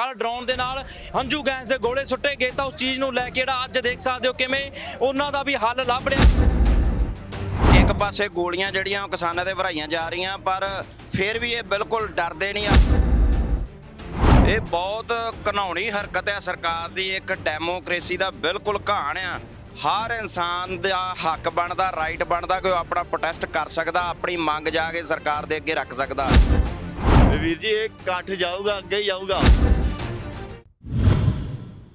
ਕੱਲ ਡਰੋਨ ਦੇ ਨਾਲ ਹੰਝੂ ਗੈਸ ਦੇ ਗੋਲੇ ਸੁੱਟੇ ਗਏ ਤਾਂ ਉਸ ਚੀਜ਼ ਨੂੰ ਲੈ ਕੇ ਜਿਹੜਾ ਅੱਜ ਦੇਖ ਸਕਦੇ ਹੋ ਕਿਵੇਂ ਉਹਨਾਂ ਦਾ ਵੀ ਹੱਲ ਲੱਭ ਰਿਹਾ। ਇੱਕ ਪਾਸੇ ਗੋਲੀਆਂ ਜਿਹੜੀਆਂ ਉਹ ਕਿਸਾਨਾਂ ਤੇ ਭਰਾਈਆਂ ਜਾ ਰਹੀਆਂ ਪਰ ਫਿਰ ਵੀ ਇਹ ਬਿਲਕੁਲ ਡਰਦੇ ਨਹੀਂ ਆ। ਇਹ ਬਹੁਤ ਘਨਾਉਣੀ ਹਰਕਤ ਹੈ ਸਰਕਾਰ ਦੀ ਇੱਕ ਡੈਮੋਕ੍ਰੇਸੀ ਦਾ ਬਿਲਕੁਲ ਘਾਣ ਆ। ਹਰ ਇਨਸਾਨ ਦਾ ਹੱਕ ਬਣਦਾ ਰਾਈਟ ਬਣਦਾ ਕਿ ਉਹ ਆਪਣਾ ਪ੍ਰੋਟੈਸਟ ਕਰ ਸਕਦਾ ਆਪਣੀ ਮੰਗ ਜਾ ਕੇ ਸਰਕਾਰ ਦੇ ਅੱਗੇ ਰੱਖ ਸਕਦਾ। ਵੀਰ ਜੀ ਇਹ ਇਕੱਠ ਜਾਊਗਾ ਅੱਗੇ ਹੀ ਜਾਊਗਾ।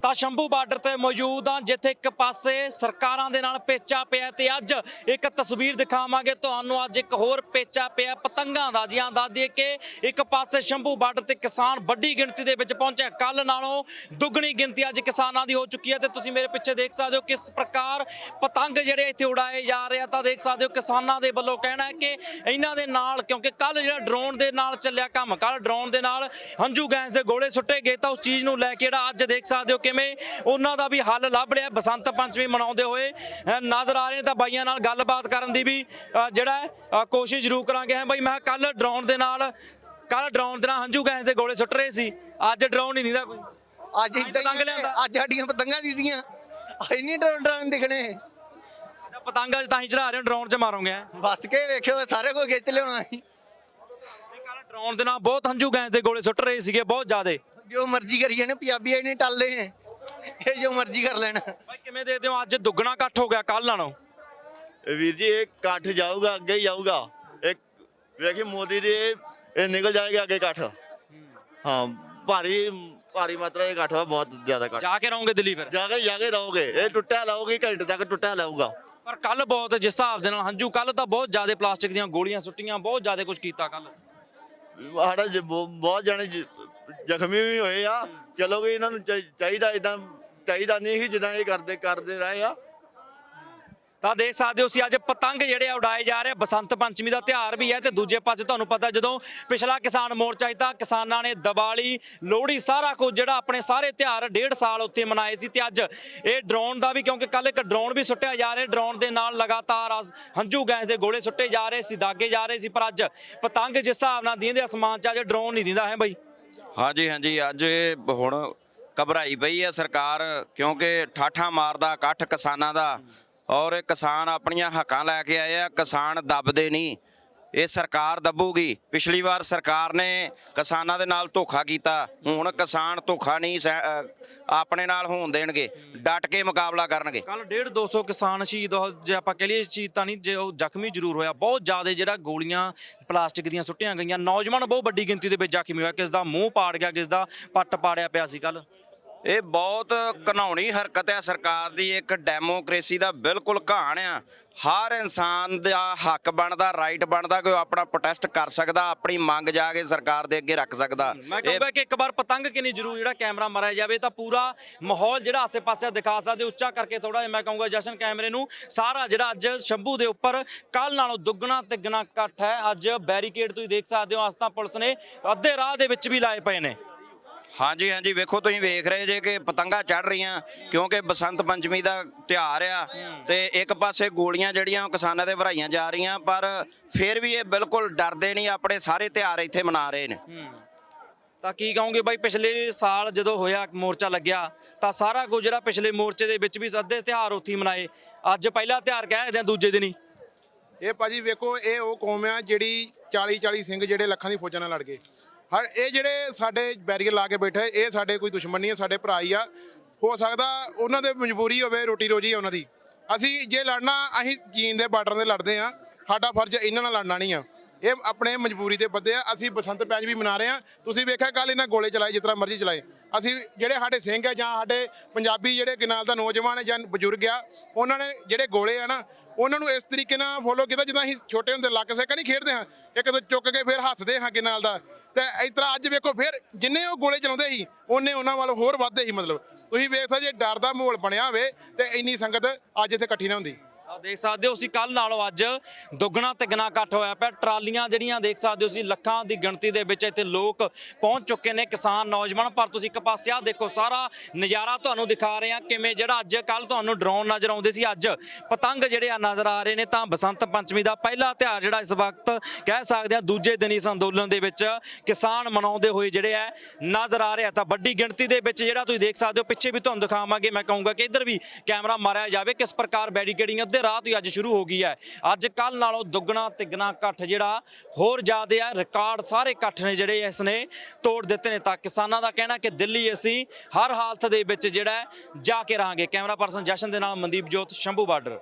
ਤਾਂ ਸ਼ੰਭੂ ਬਾਰਡਰ ਤੇ ਮੌਜੂਦ ਹਾਂ, ਜਿੱਥੇ ਇੱਕ ਪਾਸੇ ਸਰਕਾਰਾਂ ਦੇ ਨਾਲ ਪੇਚਾ ਪਿਆ ਤੇ ਅੱਜ ਇੱਕ ਤਸਵੀਰ ਦਿਖਾਵਾਂਗੇ। ਤੁਹਾਨੂੰ ਅੱਜ ਇੱਕ ਹੋਰ ਪੇਚਾ ਪਿਆ ਪਤੰਗਾਂ ਦਾ। ਜੀ ਹਾਂ, ਦੱਸ ਦਈਏ ਕਿ ਇੱਕ ਪਾਸੇ ਸ਼ੰਭੂ ਬਾਰਡਰ ਤੇ ਕਿਸਾਨ ਵੱਡੀ ਗਿਣਤੀ ਦੇ ਵਿੱਚ ਪਹੁੰਚੇ ਕੱਲ ਨਾਲੋਂ ਦੁੱਗਣੀ ਗਿਣਤੀ ਅੱਜ ਕਿਸਾਨਾਂ ਦੀ ਹੋ ਚੁੱਕੀ ਹੈ ਤੇ ਤੁਸੀਂ ਮੇਰੇ ਪਿੱਛੇ ਦੇਖ ਸਕਦੇ ਹੋ ਕਿਸ ਪ੍ਰਕਾਰ ਪਤੰਗ ਜਿਹੜੇ ਇੱਥੇ ਉਡਾਏ ਜਾ ਰਹੇ ਆ। ਤਾਂ ਦੇਖ ਸਕਦੇ ਹੋ ਕਿਸਾਨਾਂ ਦੇ ਵੱਲੋਂ ਕਹਿਣਾ ਹੈ ਕਿ ਇਹਨਾਂ ਦੇ ਨਾਲ, ਕਿਉਂਕਿ ਕੱਲ ਜਿਹੜਾ ਡਰੋਨ ਦੇ ਨਾਲ ਚੱਲਿਆ ਕੰਮ ਕੱਲ ਡਰੋਨ ਦੇ ਨਾਲ ਹੰਝੂ ਗੈਸ ਦੇ ਗੋਲੇ ਸੁੱਟੇ ਗਏ ਤਾਂ ਉਸ ਚੀਜ਼ ਨੂੰ ਲੈ ਕੇ ਜਿਹੜਾ ਅੱਜ ਦੇਖ ਸਕਦੇ ਹੋ ਕਿ ਕਿਵੇਂ ਉਹਨਾਂ ਦਾ ਵੀ ਹੱਲ ਲੱਭ ਰਿਹਾ ਬਸੰਤ ਪੰਚਮੀ ਮਨਾਉਂਦੇ ਹੋਏ ਨਜ਼ਰ ਆ ਰਹੇ ਨੇ ਤਾਂ ਬਾਈਆਂ ਨਾਲ ਗੱਲਬਾਤ ਕਰਨ ਦੀ ਵੀ ਜਿਹੜਾ ਹੈ, ਕੋਸ਼ਿਸ਼ ਜ਼ਰੂਰ ਕਰਾਂਗੇ। ਹੈ ਬਾਈ ਮੈਂ ਕੱਲ ਡਰੋਨ ਦੇ ਨਾਲ ਕੱਲ ਡਰੋਨ ਦੇ ਨਾਲ ਹੰਝੂ ਗੈਸ ਦੇ ਗੋਲੇ ਸੁੱਟ ਰਹੇ ਸੀ। ਅੱਜ ਡਰੋਨ ਨਹੀਂ ਦਿੰਦਾ ਕੋਈ। ਅੱਜ ਇਦਾਂ ਹੀ। ਅੱਜ ਸਾਡੀਆਂ ਪਤੰਗਾਂ ਦੀਦੀਆਂ ਅੱਜ ਨਹੀਂ ਡਰੋਨ ਡਰਨ ਦਿਖਣੇ। ਪਤੰਗਾਂ 'ਚ ਤਾਂ ਹੀ ਚੜਾ ਰਹੇ ਡਰੋਨ 'ਚ ਮਾਰੋਗੇ ਹੈਂ। ਬਸ ਕੇ ਵੇਖਿਓ ਸਾਰੇ ਕੋਈ ਖਿੱਚ ਲਿਆਉਣਾ ਸੀ ਡਰੋਨ ਦੇ ਨਾਲ ਬਹੁਤ ਹੰਝੂ ਗੈਸ ਦੇ ਗੋਲੇ ਸੁੱਟ ਰਹੇ ਸੀਗੇ ਬਹੁਤ ਜ਼ਿਆਦੇ। ਜੋ ਮਰਜ਼ੀ ਕਰੀ ਜਾਣੇ ਪੰਜਾਬੀ ਇਹ ਨਹੀਂ ਟੱਲਦੇ ਇਹ ਜੋ ਮਰਜ਼ੀ ਕਰ ਲੈਣ। ਬਾਈ ਕਿਵੇਂ ਦੇਖਦੇ ਹੋ? ਅੱਜ ਦੁੱਗਣਾ ਇਕੱਠ ਹੋ ਗਿਆ ਕੱਲ ਨਾਲੋਂ। ਇਹ ਵੀਰ ਜੀ ਇਹ ਇਕੱਠ ਜਾਊਗਾ ਅੱਗੇ ਹੀ ਜਾਊਗਾ। ਇੱਕ ਵੇਖੀ ਮੋਦੀ ਦੇ ਇਹ ਨਿਕਲ ਜਾਏਗਾ ਅੱਗੇ ਇਕੱਠ। ਹਾਂ ਭਾਰੀ ਭਾਰੀ ਮਾਤਰਾ ਦੇ ਇਕੱਠ ਵਾ ਬਹੁਤ ਜ਼ਿਆਦਾ ਇਕੱਠ। ਜਾ ਕੇ ਰਹੋਗੇ ਦਿੱਲੀ ਫਿਰ? ਜਾ ਕੇ ਜਾ ਕੇ ਰਹੋਗੇ। ਇਹ ਟੁੱਟਿਆ ਲਾਓਗੇ ਘੰਟੇ ਤੱਕ ਟੁੱਟਿਆ ਲਾਊਗਾ। ਪਰ ਕੱਲ ਬਹੁਤ ਜਿਸ ਹਿਸਾਬ ਦੇ ਨਾਲ ਹੰਝੂ ਕੱਲ ਤਾਂ ਬਹੁਤ ਜ਼ਿਆਦਾ ਪਲਾਸਟਿਕ ਦੀਆਂ ਗੋਲੀਆਂ ਸੁੱਟੀਆਂ ਬਹੁਤ ਜ਼ਿਆਦਾ ਕੁਝ ਕੀਤਾ ਕੱਲ ਸਾਡਾ ਜ- ਬਹੁ- ਬਹੁਤ ਜਾਣੇ ਜ- ਜ਼ਖਮੀ ਵੀ ਹੋਏ ਆ। ਚਲੋ ਵੀ ਇਹਨਾਂ ਨੂੰ ਚਾਹੀ- ਚਾਹੀਦਾ ਇਦਾਂ ਚਾਹੀਦਾ ਨਹੀਂ ਸੀ ਜਿੱਦਾਂ ਇਹ ਕਰਦੇ ਕਰਦੇ ਰਹੇ ਆ। ਤਾਂ ਦੇਖ ਸਕਦੇ ਹੋ ਸੀ ਅੱਜ ਪਤੰਗ ਜਿਹੜੇ ਆ ਉਡਾਏ ਜਾ ਰਹੇ ਆ। ਬਸੰਤ ਪੰਚਮੀ ਦਾ ਤਿਉਹਾਰ ਵੀ ਹੈ ਤੇ ਦੂਜੇ ਪਾਸੇ ਤੁਹਾਨੂੰ ਪਤਾ ਜਦੋਂ ਪਿਛਲਾ ਕਿਸਾਨ ਮੋਰਚਾ ਸੀ ਤਾਂ ਕਿਸਾਨਾਂ ਨੇ ਦੀਵਾਲੀ, ਲੋਹੜੀ, ਸਾਰਾ ਕੁਝ ਜਿਹੜਾ ਆਪਣੇ ਸਾਰੇ ਤਿਉਹਾਰ ਡੇਢ ਸਾਲ ਉੱਥੇ ਮਨਾਏ ਸੀ ਤੇ ਅੱਜ ਇਹ ਡਰੋਨ ਦਾ ਵੀ, ਕਿਉਂਕਿ ਕੱਲ ਇੱਕ ਡਰੋਨ ਵੀ ਸੁੱਟਿਆ ਜਾ ਰਿਹਾ। ਡਰੋਨ ਦੇ ਨਾਲ ਲਗਾਤਾਰ ਅਸ- ਹੰਝੂ ਗੈਸ ਦੇ ਗੋਲੇ ਸੁੱਟੇ ਜਾ ਰਹੇ ਸੀ, ਦਾਗੇ ਜਾ ਰਹੇ ਸੀ, ਪਰ ਅੱਜ ਪਤੰਗ ਜਿਸ ਹਿਸਾਬ ਨਾਲ ਦੀਂਦੇ, ਅਸਮਾਨ 'ਚ ਅੱਜ ਡਰੋਨ ਨਹੀਂ ਦਿੰਦਾ ਹੈ ਬਈ। ਹਾਂਜੀ ਹਾਂਜੀ, ਅੱਜ ਇਹ ਹੁਣ ਘਬਰਾਈ ਪਈ ਹੈ ਸਰਕਾਰ, ਕਿਉਂਕਿ ਠਾਠਾ ਮਾਰਦਾ, ਇਕੱਠ ਕਿਸਾਨਾਂ ਦਾ ਔਰ ਇਹ ਕਿਸਾਨ ਆਪਣੀਆਂ ਹੱਕਾਂ ਲੈ ਕੇ ਆਏ ਆ, ਕਿਸਾਨ ਦੱਬਦੇ ਨਹੀਂ। ਇਹ ਸਰਕਾਰ ਦੱਬੂਗੀ। ਪਿਛਲੀ ਵਾਰ ਸਰਕਾਰ ਨੇ ਕਿਸਾਨਾਂ ਦੇ ਨਾਲ ਧੋਖਾ ਕੀਤਾ। ਹੁਣ ਕਿਸਾਨ ਧੋਖਾ ਨਹੀਂ ਸਹਿ- ਆਪਣੇ ਨਾਲ ਹੋਣ ਦੇਣਗੇ। ਡਟ ਕੇ ਮੁਕਾਬਲਾ ਕਰਨਗੇ। ਕੱਲ 1.5 200 ਕਿਸਾਨ ਸ਼ਹੀਦ ਹੋ ਜੇ ਆਪਾਂ ਕਹ ਲਈਏ ਸ਼ਹੀਦ ਤਾਂ ਨਹੀਂ, ਜੇ ਉਹ ਜ਼ਖਮੀ ਜ਼ਰੂਰ ਹੋਇਆ। ਬਹੁਤ ਜ਼ਿਆਦਾ ਜਿਹੜਾ ਗੋਲੀਆਂ, ਪਲਾਸਟਿਕ ਦੀਆਂ ਸੁੱਟੀਆਂ ਗਈਆਂ। ਨੌਜਵਾਨ ਬਹੁਤ ਵੱਡੀ ਗਿਣਤੀ ਦੇ ਵਿੱਚ ਜ਼ਖਮੀ ਹੋਇਆ। ਕਿਸ ਦਾ ਮੂੰਹ ਪਾੜ ਗਿਆ ਕਿਸ ਦਾ ਪੱਟ ਪਾੜਿਆ ਪਿਆ ਸੀ ਕੱਲ ਇਹ ਬਹੁਤ ਘਨਾਉਣੀ ਹਰਕਤ ਹੈ ਸਰਕਾਰ ਦੀ ਇੱਕ ਡੈਮੋਕ੍ਰੇਸੀ ਦਾ ਬਿਲਕੁਲ ਘਾਣ ਆ। ਹਰ ਇਨਸਾਨ ਦਾ ਹੱਕ ਬਣਦਾ ਰਾਈਟ ਬਣਦਾ ਕਿ ਉਹ ਆਪਣਾ ਪ੍ਰੋਟੈਸਟ ਕਰ ਸਕਦਾ ਆਪਣੀ ਮੰਗ ਜਾ ਕੇ ਸਰਕਾਰ ਦੇ ਅੱਗੇ ਰੱਖ ਸਕਦਾ। ਮੈਂ ਕਹੂੰਗਾ ਕਿ ਇੱਕ ਵਾਰ ਪਤੰਗ ਕਿੰਨੀ ਜ਼ਰੂਰ ਜਿਹੜਾ ਕੈਮਰਾ ਮਾਰਿਆ ਜਾਵੇ ਤਾਂ ਪੂਰਾ ਮਾਹੌਲ ਜਿਹੜਾ ਆਸੇ-ਪਾਸੇ ਦਿਖਾ ਸਕਦੇ ਉੱਚਾ ਕਰਕੇ ਥੋੜਾ ਜਿਹਾ ਮੈਂ ਕਹੂੰਗਾ ਜਸ਼ਨ ਕੈਮਰੇ ਨੂੰ। ਸਾਰਾ ਜਿਹੜਾ ਅੱਜ ਸ਼ੰਭੂ ਦੇ ਉੱਪਰ ਕੱਲ ਨਾਲੋਂ ਦੁੱਗਣਾ ਤਿੱਗਣਾ ਇਕੱਠ ਹੈ। ਅੱਜ ਬੈਰੀਕੇਡ ਤੁਸੀਂ ਦੇਖ ਸਕਦੇ ਹੋ ਅੱਜ ਤਾਂ ਪੁਲਿਸ ਨੇ ਅੱਧੇ ਰਾਹ ਦੇ ਵਿੱਚ ਵੀ ਲਾਏ ਪਏ ਨੇ। ਹਾਂਜੀ ਹਾਂਜੀ ਵੇਖੋ ਤੁਸੀਂ ਵੇਖ ਰਹੇ ਜੇ ਕਿ ਪਤੰਗਾ ਚੜ ਰਹੀਆਂ ਕਿਉਂਕਿ ਬਸੰਤ ਪੰਚਮੀ ਦਾ ਤਿਉਹਾਰ ਆ ਤੇ ਇੱਕ ਪਾਸੇ ਗੋਲੀਆਂ ਜਿਹੜੀਆਂ ਉਹ ਕਿਸਾਨਾਂ ਤੇ ਭਰਾਈਆਂ ਜਾ ਰਹੀਆਂ ਪਰ ਫਿਰ ਵੀ ਇਹ ਬਿਲਕੁਲ ਡਰਦੇ ਨਹੀਂ ਆਪਣੇ ਸਾਰੇ ਤਿਉਹਾਰ ਇੱਥੇ ਮਨਾ ਰਹੇ ਨੇ। ਤਾਂ ਕੀ ਕਹੋਗੇ ਬਾਈ ਪਿਛਲੇ ਸਾਲ ਜਦੋਂ ਹੋਇਆ ਮੋਰਚਾ ਲੱਗਿਆ ਤਾਂ ਸਾਰਾ ਕੁਝ ਜਿਹੜਾ ਪਿਛਲੇ ਮੋਰਚੇ ਦੇ ਵਿੱਚ ਵੀ ਅੱਧੇ ਤਿਉਹਾਰ ਉੱਥੇ ਹੀ ਮਨਾਏ। ਅੱਜ ਪਹਿਲਾ ਤਿਉਹਾਰ ਕਹਿ ਦਿਆਂ ਦੂਜੇ ਦਿਨ ਹੀ। ਇਹ ਭਾਜੀ ਵੇਖੋ ਇਹ ਉਹ ਕੌਮ ਆ ਜਿਹੜੀ 40 40 ਸਿੰਘ ਜਿਹੜੇ ਲੱਖਾਂ ਦੀ ਫੌਜਾਂ ਨਾਲ ਲੜ ਗਏ। ਹਰ ਇਹ ਜਿਹੜੇ ਸਾਡੇ ਬੈਰੀਅਰ ਲਾ ਕੇ ਬੈਠੇ, ਇਹ ਸਾਡੇ ਕੋਈ ਦੁਸ਼ਮਣ ਨਹੀਂ ਹੈ ਸਾਡੇ ਭਰਾ ਹੀ ਆ। ਹੋ ਸਕਦਾ ਉਹਨਾਂ ਦੇ ਮਜਬੂਰੀ ਹੋਵੇ, ਰੋਟੀ ਰੋਜੀ ਉਹਨਾਂ ਦੀ। ਅਸੀਂ ਜੇ ਲੜਨਾ, ਅਸੀਂ ਚੀਨ ਦੇ ਬਾਰਡਰ ਤੇ ਲੜਦੇ ਆ ਸਾਡਾ ਫਰਜ਼ ਇਹਨਾਂ ਨਾਲ ਲੜਨਾ ਨਹੀਂ ਆ। ਇਹ ਆਪਣੇ ਮਜਬੂਰੀ ਦੇ ਬੱਦੇ ਆ, ਅਸੀਂ ਬਸੰਤ ਪੰਚਮੀ ਮਨਾ ਰਹੇ ਆ। ਤੁਸੀਂ ਵੇਖਿਆ ਕੱਲ ਇਹਨਾਂ ਗੋਲੇ ਚਲਾਏ, ਜਿਸ ਤਰ੍ਹਾਂ ਮਰਜ਼ੀ ਚਲਾਏ। ਅਸੀਂ ਜਿਹੜੇ ਸਾਡੇ ਸਿੰਘ ਆ ਜਾਂ ਸਾਡੇ ਪੰਜਾਬੀ ਜਿਹੜੇ ਕਿਨਾਲ ਦਾ ਨੌਜਵਾਨ ਹੈ ਜਾਂ ਬਜ਼ੁਰਗ ਆ, ਉਹਨਾਂ ਨੇ ਜਿਹੜੇ ਗੋਲੇ ਆ ਨਾ, ਉਹਨਾਂ ਨੂੰ ਇਸ ਤਰੀਕੇ ਨਾਲ ਫੋਲੋ ਕੀਤਾ, ਜਿੱਦਾਂ ਅਸੀਂ ਛੋਟੇ ਹੁੰਦੇ ਲੱਕ ਸੇਕਾ ਨਹੀਂ ਖੇਡਦੇ ਹਾਂ, ਇੱਕ ਦੋ ਚੁੱਕ ਕੇ ਫਿਰ ਹੱਸਦੇ ਹਾਂ ਕਿਨਾਲ ਦਾ। ਤੇ ਇਸ ਤਰ੍ਹਾਂ ਅੱਜ ਵੇਖੋ ਫਿਰ ਜਿੰਨੇ ਉਹ ਗੋਲੇ ਚਲਾਉਂਦੇ ਸੀ, ਉਹਨੇ ਉਹਨਾਂ ਵੱਲ ਹੋਰ ਵੱਧਦੇ ਸੀ ਮਤਲਬ। ਤੁਸੀਂ ਵੇਖ ਸਕਦੇ ਜੇ ਡਰ ਦਾ ਮਾਹੌਲ ਬਣਿਆ ਹੋਵੇ ਤੇ ਇੰਨੀ ਸੰਗਤ ਅੱਜ ਇੱਥੇ ਇਕੱਠੀ ਨਾ ਹੁੰਦੀ। ਆ ਦੇਖ ਸਕਦੇ ਹੋ ਅਸੀਂ ਕੱਲ ਨਾਲੋਂ ਅੱਜ ਦੁੱਗਣਾ ਤਿੱਗਣਾ ਇਕੱਠ ਹੋਇਆ ਪਿਆ। ਟਰਾਲੀਆਂ ਜਿਹੜੀਆਂ ਦੇਖ ਸਕਦੇ ਹੋ ਅਸੀਂ ਲੱਖਾਂ ਦੀ ਗਿਣਤੀ ਦੇ ਵਿੱਚ ਇੱਥੇ ਲੋਕ ਪਹੁੰਚ ਚੁੱਕੇ ਨੇ ਕਿਸਾਨ ਨੌਜਵਾਨ। ਪਰ ਤੁਸੀਂ ਇੱਕ ਪਾਸੇ ਆ ਦੇਖੋ, ਸਾਰਾ ਨਜ਼ਾਰਾ ਤੁਹਾਨੂੰ ਦਿਖਾ ਰਹੇ ਆ ਕਿਵੇਂ ਜਿਹੜਾ ਅੱਜ ਕੱਲ ਤੁਹਾਨੂੰ ਡਰੋਨ ਨਜ਼ਰ ਆਉਂਦੇ ਸੀ। ਅੱਜ ਪਤੰਗ ਜਿਹੜੇ ਆ ਨਜ਼ਰ ਆ ਰਹੇ ਨੇ ਤਾਂ ਬਸੰਤ ਪੰਚਮੀ ਦਾ ਪਹਿਲਾ ਤਿਉਹਾਰ ਜਿਹੜਾ ਇਸ ਵਕਤ ਕਹਿ ਸਕਦੇ ਆ ਦੂਜੇ ਦਿਨ ਇਸ ਅੰਦੋਲਨ ਦੇ ਵਿੱਚ ਕਿਸਾਨ ਮਨਾਉਂਦੇ ਹੋਏ ਜਿਹੜੇ ਆ ਨਜ਼ਰ ਆ ਰਿਹਾ ਤਾਂ ਵੱਡੀ ਗਿਣਤੀ ਦੇ ਵਿੱਚ ਜਿਹੜਾ ਤੁਸੀਂ ਦੇਖ ਸਕਦੇ ਹੋ, ਪਿੱਛੇ ਵੀ ਤੁਹਾਨੂੰ ਦਿਖਾਵਾਂਗੇ। ਮੈਂ ਕਹੂੰਗਾ ਕਿ ਇੱਧਰ ਵੀ ਕੈਮਰਾ ਮਾਰਿਆ ਜਾਵੇ ਕਿਸ ਪ੍ਰਕਾਰ ਬੈਰੀਕੇਡਿੰਗ ਅੱਧੇ ਰਾਤ ਹੀ ਅੱਜ ਸ਼ੁਰੂ ਹੋ ਗਈ ਹੈ। ਅੱਜ ਕੱਲ ਨਾਲੋਂ ਦੁੱਗਣਾ ਤਿੱਗਣਾ ਇਕੱਠ ਜਿਹੜਾ ਹੋਰ ਜ਼ਿਆਦਾ ਹੈ। ਰਿਕਾਰਡ ਸਾਰੇ ਇਕੱਠ ਨੇ ਜਿਹੜੇ ਇਸ ਨੇ ਤੋੜ ਦਿੱਤੇ ਨੇ। ਤਾਂ ਕਿਸਾਨਾਂ ਦਾ ਕਹਿਣਾ ਕਿ ਦਿੱਲੀ ਅਸੀਂ ਹਰ ਹਾਲਤ ਦੇ ਵਿੱਚ ਜਿਹੜਾ ਜਾ ਕੇ ਰਹਾਂਗੇ। ਕੈਮਰਾ ਪਰਸਨ ਜਸ਼ਨ ਦੇ ਨਾਲ ਮਨਦੀਪ ਜੋਤ, ਸ਼ੰਭੂ ਬਾਰਡਰ।